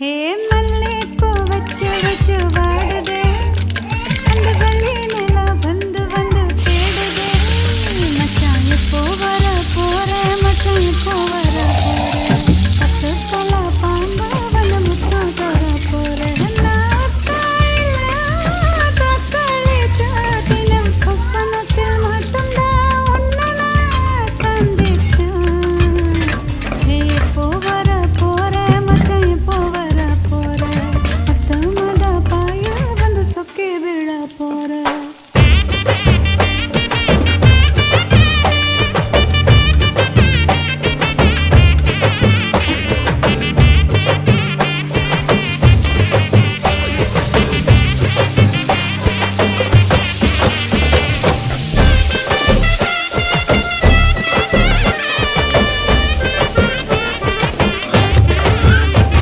ஹே